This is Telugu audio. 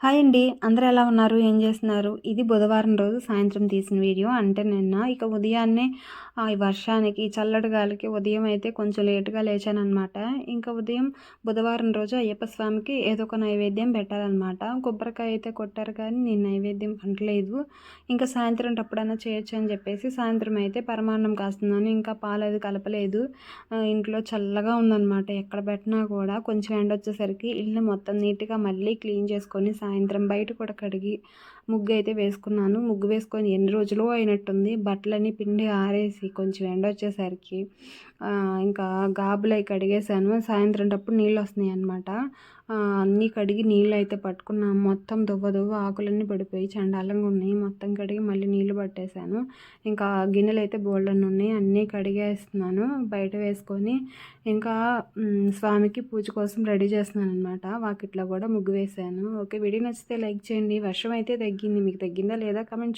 హాయ్ అండి. అందరూ ఎలా ఉన్నారు? ఏం చేస్తున్నారు? ఇది బుధవారం రోజు సాయంత్రం తీసిన వీడియో. అంటే నిన్న ఇక ఉదయాన్నే ఈ వర్షానికి చల్లటి గాలికి ఉదయం అయితే కొంచెం లేటుగా లేచాను అనమాట ఇంకా ఉదయం బుధవారం రోజు అయ్యప్ప స్వామికి ఏదో ఒక నైవేద్యం పెట్టాలన్నమాట. కొబ్బరికాయ అయితే కొట్టారు కానీ నేను నైవేద్యం పంటలేదు ఇంకా సాయంత్రం అప్పుడైనా చేయొచ్చు అని చెప్పేసి సాయంత్రం అయితే పరమాన్నం కాస్తున్నాను. ఇంకా పాలు అది కలపలేదు. ఇంట్లో చల్లగా ఉందన్నమాట. ఎక్కడ పెట్టినా కూడా కొంచెం ఎండ వచ్చేసరికి ఇల్లు మొత్తం నీట్గా మళ్ళీ క్లీన్ చేసుకొని సాయంత్రం బయట కూడా కడిగి ముగ్గు అయితే వేసుకున్నాను. ముగ్గు వేసుకొని ఎన్ని రోజులు అయినట్టుంది. బట్టలన్నీ పిండి ఆరేసి కొంచెం ఎండ వచ్చేసరికి ఇంకా గాబులై కడిగేశాను. కడిగేసాను సాయంత్రం అప్పుడు నీళ్ళు వస్తున్నాయి అనమాట అన్నీ కడిగి నీళ్ళు అయితే పట్టుకున్నాము మొత్తం దువ్వ దువ్వ ఆకులన్నీ పడిపోయి చండాలంగా ఉన్నాయి. మొత్తం కడిగి మళ్ళీ నీళ్ళు పట్టేశాను. ఇంకా గిన్నెలు అయితే బోల్డన్ ఉన్నాయి. అన్నీ కడిగేస్తున్నాను బయట వేసుకొని. ఇంకా స్వామికి పూజ కోసం రెడీ చేస్తున్నాను అనమాట వాకిట్లో కూడా ముగ్గు వేశాను. ఓకే వీడియో నచ్చితే లైక్ చేయండి. వర్షం అయితే తగ్గింది. మీకు తగ్గిందా లేదా కమెంట్